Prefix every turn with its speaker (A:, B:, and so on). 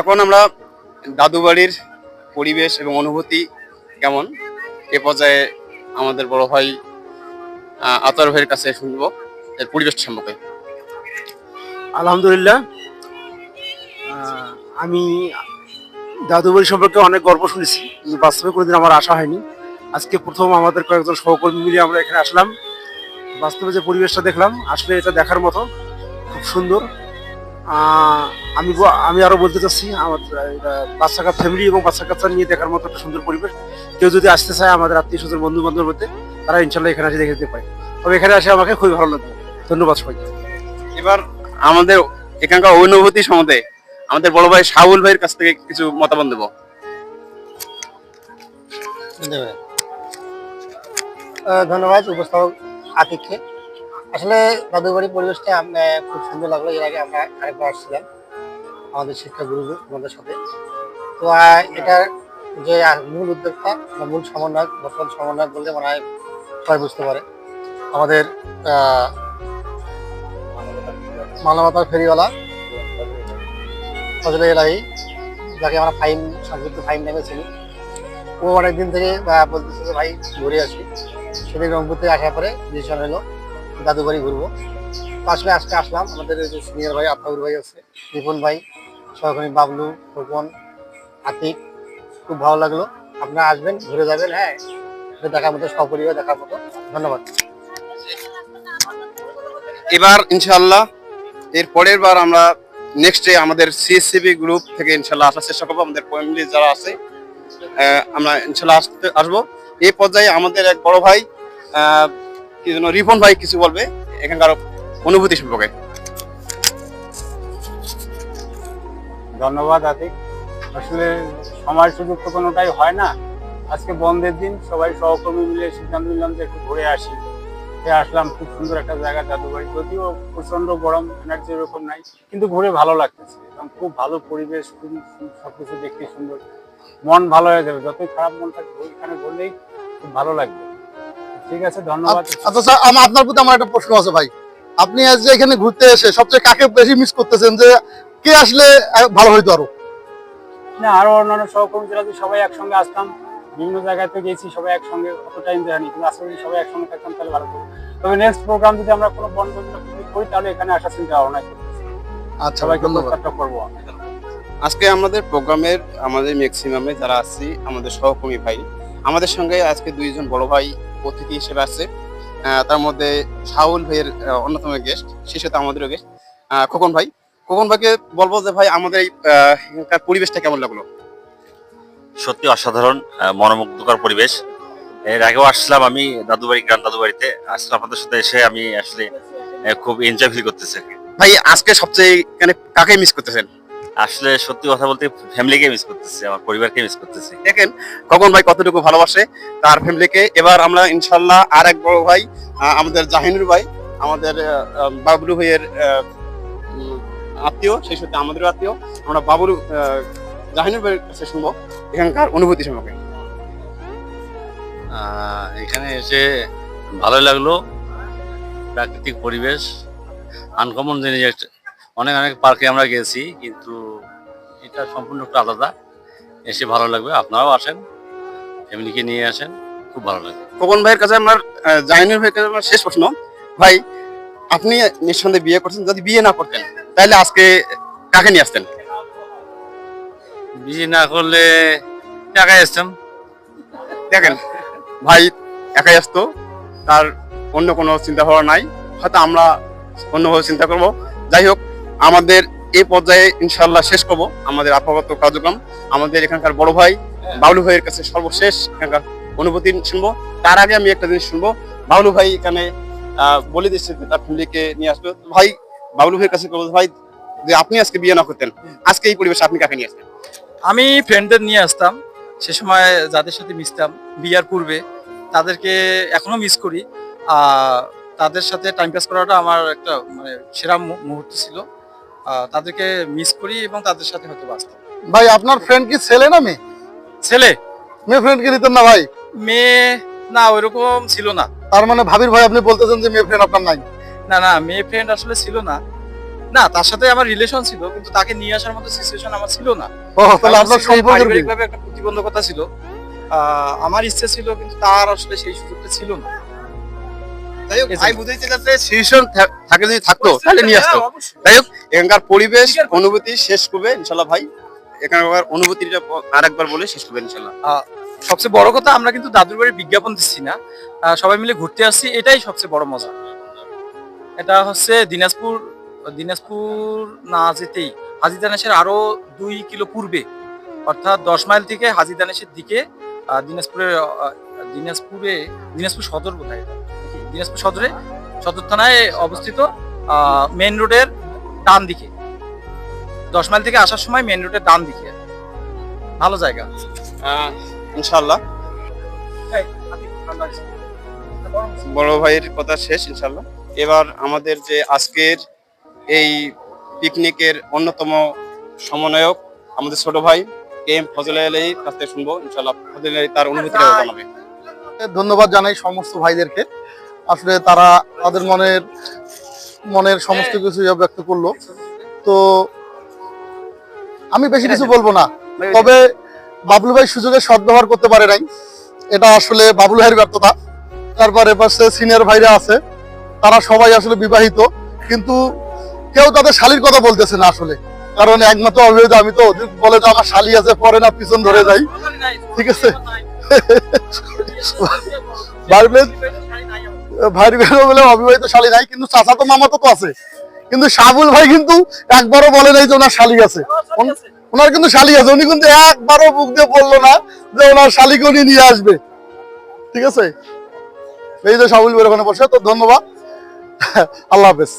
A: এখন আমরা দাদু বাড়ির পরিবেশ এবং অনুভূতি কেমন? এ পর্যায়ে আমাদের বড় ভাই আতর ভাইয়ের কাছে শুনব এর পরিবেশ সম্পর্কে।
B: আলহামদুলিল্লাহ। আমি দাদুবাড়ি সম্পর্কে অনেক গল্প শুনেছি বাস্তবে কোনোদিন আমার আসা হয়নি। আজকে প্রথম আমাদের কয়েকজন সহকর্মী মিলে আমরা এখানে আসলাম। বাস্তবে যে পরিবেশটা দেখলাম, আসলে এটা দেখার মতো, খুব সুন্দর। আমি আমি আরও বলতে চাচ্ছি আমার বাচ্চা কাচ্চা ফ্যামিলি এবং বাচ্চা কাচ্চা নিয়ে দেখার মতো একটা সুন্দর পরিবেশ। কেউ যদি আসতে চায় আমাদের আত্মীয় স্বজন বন্ধু বান্ধবের মধ্যে তারা ইনশাল্লাহ এখানে এসে দেখে যেতে পারে। তবে এখানে আসে আমাকে খুবই ভালো লাগবে। ধন্যবাদ সবাইকে।
A: এবার আমাদের এখানকার অনুভূতি সম্বন্ধে আমাদের বড় ভাই শাহুল ভাইয়ের কাছ থেকে কিছু মতামত দেবো
C: ধন্যবাদ উপস্থাপক আতিককে। আসলে দাদুবাড়ি পরিবেশটা খুব সুন্দর লাগল। এর আগে আমরা আরেকবার আসছিলাম, আমাদের শিক্ষা গুরু আমাদের সাথে। তো এটার যে মূল উদ্যোক্তা বা মূল সমন্বয়ক, বর্তমান সমন্বয়ক বলতে মনে হয় সবাই বুঝতে পারে। আমাদের মানবতার ফেরিওয়ালা, ফজলে এলাহি, যাকে আমরা ফাইন, সংযুক্ত ফাইন নামে চিনি। ও অনেকদিন থেকে বলতেছে যে, ভাই, ঘুরে আসি। সেদিন রংপুর থেকে আসার পরে ডিসিশন হলো বাড়ি ঘুরবো। আসলে আজকে আসলাম, আমাদের সিনিয়র ভাই আত্মাউর ভাই আছে, রিপন ভাই, সহকর্মী বাবলু খোকন আতিক, খুব ভালো লাগল। আপনারা আসবেন, ঘুরে যাবেন হ্যাঁ। দেখার মতো সপরিবার, দেখার মতো। ধন্যবাদ।
A: এবার ইনশাআল্লাহ, এর পরের বার আমরা নেক্সট ডে আমাদের সিএসসিবি গ্রুপ থেকে ইনশাল্লাহ আসার চেষ্টা করব। আমাদের ফ্যামিলি যারা আছে আমরা ইনশাল্লাহ আসতে আসব। এই পর্যায়ে আমাদের এক বড় ভাই কি যেন রিপন ভাই কিছু বলবে? এখানকার অনুভূতি সম্পর্কে।
D: ধন্যবাদ, আতিক। আসলে সময় সুযোগ তো কোনোটাই হয় না। আজকে বন্ধের দিন, সবাই সহকর্মী মিলে সিদ্ধান্ত নিলাম যে একটু ঘুরে আসি। এ আসলাম, খুব সুন্দর একটা জায়গা জাদুবাড়ি যদিও প্রচণ্ড গরম এনার্জি এরকম নাই, কিন্তু ঘুরে ভালো লাগতেছে। এবং খুব ভালো পরিবেশ, খুব সবকিছু দেখতে সুন্দর। মন ভালো হয়ে যাবে। যতই খারাপ মন থাকে ওইখানে ঘুরলেই খুব ভালো লাগবে। ঠিক আছে ধন্যবাদ।
E: আচ্ছা স্যার আমার আপনার প্রতি আমার একটা প্রশ্ন আছে ভাই। আপনি আজ যে এখানে ঘুরতে এসে সবচেয়ে কাকে বেশি মিস করতেছেন যে কে আসলে ভালো হইতো আরও?
D: না আরও অন্যান্য সহকর্মী যারা আছে সবাই একসঙ্গে আসতাম বিভিন্ন জায়গাতে গেছি সবাই একসঙ্গে অত টাইম দেয়নি কিন্তু আসলে যদি সবাই একসঙ্গে থাকতাম তাহলে ভালো হতো। তবে নেক্সট প্রোগ্রাম যদি আমরা কোনো বন্ধ করি তাহলে এখানে আসার চিন্তা ভাবনা করতেছি।
E: আচ্ছা
D: সবাইকে
E: ধন্যবাদ।
D: প্রস্তাবটা করব।
A: আজকে আমাদের প্রোগ্রামের আমাদের ম্যাক্সিমামে যারা আছি আমাদের সহকর্মী ভাই আমাদের সঙ্গে আজকে দুইজন বড় ভাই অতিথি হিসেবে আছে তার মধ্যে শাহুল ভাইয়ের অন্যতম গেস্ট সেই সাথে আমাদেরও গেস্ট খোকন ভাই খোকন ভাইকে বলব যে ভাই আমাদের এই পরিবেশটা কেমন লাগল?
F: সত্যি অসাধারণ মনোমুগ্ধকর পরিবেশ। এর আগেও আসলাম আমি দাদু দাদুবাড়ি গ্রাম দাদুবাড়িতে। আসলে আপনাদের সাথে এসে আমি আসলে খুব এনজয় ফিল করতেছি
A: ভাই আজকে সবচেয়ে এখানে কাকে মিস করতেছেন?
F: আসলে সত্যি কথা বলতে ফ্যামিলিকে মিস করতেছি আমার পরিবারকে মিস করতেছি।
A: দেখেন কখন ভাই কতটুকু ভালোবাসে তার ফ্যামিলিকে এবার আমরা ইনশাল্লাহ আর এক বড় ভাই আমাদের জাহিনুর ভাই আমাদের বাবলু ভাইয়ের আত্মীয় সেই সাথে আমাদের আত্মীয়। আমরা বাবলু জাহিনুর ভাইয়ের কাছে শুনব এখানকার অনুভূতি সম্পর্কে।
G: এখানে এসে ভালো লাগল। প্রাকৃতিক পরিবেশ আনকমন জিনিস একটা। অনেক অনেক পার্কে আমরা গেছি কিন্তু এটা সম্পূর্ণ একটু আলাদা। এসে ভালো লাগবে আপনারাও আসেন ফ্যামিলিকে নিয়ে আসেন খুব ভালো লাগবে।
A: খোকন ভাইয়ের কাছে আমার জাহিনুর ভাইয়ের কাছে আমার শেষ প্রশ্ন। ভাই আপনি নিঃসন্দেহে বিয়ে করছেন যদি বিয়ে না করতেন তাহলে আজকে কাকে নিয়ে আসতেন?
G: বিয়ে না করলে একাই আসতাম।
A: দেখেন ভাই একাই আসতো তার অন্য কোনো চিন্তা ভাবনা নাই হয়তো আমরা অন্যভাবে চিন্তা করব। যাই হোক আমাদের এই পর্যায়ে ইনশাল্লাহ শেষ করব। আমাদের আপাতত কার্যক্রম। আমাদের এখানকার বড় ভাই বাবলু ভাইয়ের কাছে সর্বশেষ এখানকার অনুভূতি শুনব। তার আগে আমি একটা জিনিস শুনব। বাবলু ভাই এখানে বলে দিচ্ছে তার ফ্যামিলিকে নিয়ে আসবে। ভাই বাবলু ভাইয়ের কাছে ভাই, যে আপনি আজকে বিয়ে না করতেন, আজকে এই পরিবেশে আপনি কাকে নিয়ে আসতেন?
H: আমি ফ্রেন্ডদের নিয়ে আসতাম। সে সময় যাদের সাথে মিশতাম, বিয়ার পূর্বে, তাদেরকে এখনও মিস করি। তাদের সাথে টাইম পাস করাটা আমার একটা মানে সেরা মুহূর্ত ছিল। তাদেরকে মিস করি এবং তাদের সাথে হয়তো বাঁচতাম।
E: ভাই আপনার ফ্রেন্ড কি ছেলে না মেয়ে?
H: ছেলে?
E: মেয়ে ফ্রেন্ড কি নিতেন না ভাই?
H: মেয়ে না ওইরকম ছিল না।
E: তার মানে ভাবির ভাই আপনি বলতেছেন যে মেয়ে ফ্রেন্ড আপনার নাই।
H: না না মেয়ে ফ্রেন্ড আসলে ছিল না। না তার সাথে আমার রিলেশন ছিল কিন্তু তাকে নিয়ে আসার মতো সিচুয়েশন আমার ছিল না।
E: ও তাহলে আপনার সম্পর্কের?
H: পারিবারিকভাবে একটা প্রতিবন্ধকতা ছিল। আহ, আমার ইচ্ছে ছিল কিন্তু তার আসলে সেই সুযোগটা ছিল না।
A: যাই হোক ভাই বুঝাইতে চাচ্ছে সিচুয়েশন থাকে যদি থাকতো তাহলে নিয়ে আসতো।
H: হ্যাঁ, অবশ্যই।
A: যাই হোক এখানকার পরিবেশ অনুভূতি শেষ করবে ইনশাল্লাহ ভাই। এখানকার অনুভূতিটা আরেকবার বলে শেষ করবে ইনশাল্লাহ।
H: সবচেয়ে বড় কথা আমরা কিন্তু দাদুর বাড়ির বিজ্ঞাপন দিচ্ছি না। সবাই মিলে ঘুরতে আসছি এটাই সবচেয়ে বড় মজা। এটা হচ্ছে দিনাজপুর দিনাজপুর না যেতেই হাজি দানেশের আরও দুই কিলো পূর্বে অর্থাৎ দশ মাইল থেকে হাজি দানেশের দিকে আহ, দিনাজপুরের দিনাজপুরে দিনাজপুর সদর এটা? দিনাজপুর সদরে সদর থানায় অবস্থিত মেন রোডের ডান দিকে। দশ মাইল থেকে আসার সময় মেন রোডের ডান দিকে। ভালো জায়গা।
A: ইনশাল্লাহ বড় ভাইয়ের কথা শেষ ইনশাল্লাহ এবার আমাদের যে আজকের এই পিকনিকের অন্যতম সমন্বয়ক আমাদের ছোট ভাই কে এম ফজল আলীর কাছ থেকে শুনব। ইনশাল্লাহ ফজল আলী তার অনুভূতিটা জানাবে।
E: ধন্যবাদ জানাই সমস্ত ভাইদেরকে। আসলে তারা তাদের মনের মনের সমস্ত কিছু ব্যক্ত করল। তো আমি বেশি কিছু বলব না। তবে বাবলু ভাই সুযোগের সদ্ব্যবহার করতে পারে নাই। এটা আসলে বাবলু ভাইয়ের ব্যর্থতা। তারপরে পাশে সিনিয়র ভাইরা আছে। তারা সবাই আসলে বিবাহিত। কিন্তু কেউ তাদের শালির কথা বলতেছে না আসলে। কারণ একমাত্র অবিবাহিত আমি তো বলে যে আমার শালি আছে পরে না পিছন ধরে যাই। ঠিক আছে? ভাইয়ের বেরো বলে অবিবাহিত শালি নাই কিন্তু চাচা তো মামা তো আছে। কিন্তু সাবুল ভাই কিন্তু একবারও বলে নাই যে ওনার শালি আছে। ওনার কিন্তু শালি আছে। উনি কিন্তু একবারও বুক দিয়ে বলল না যে ওনার শালিকে উনি নিয়ে আসবে। ঠিক আছে? এই যে শাবুল ভাই ওখানে বসে তো ধন্যবাদ। আল্লাহ হাফেজ।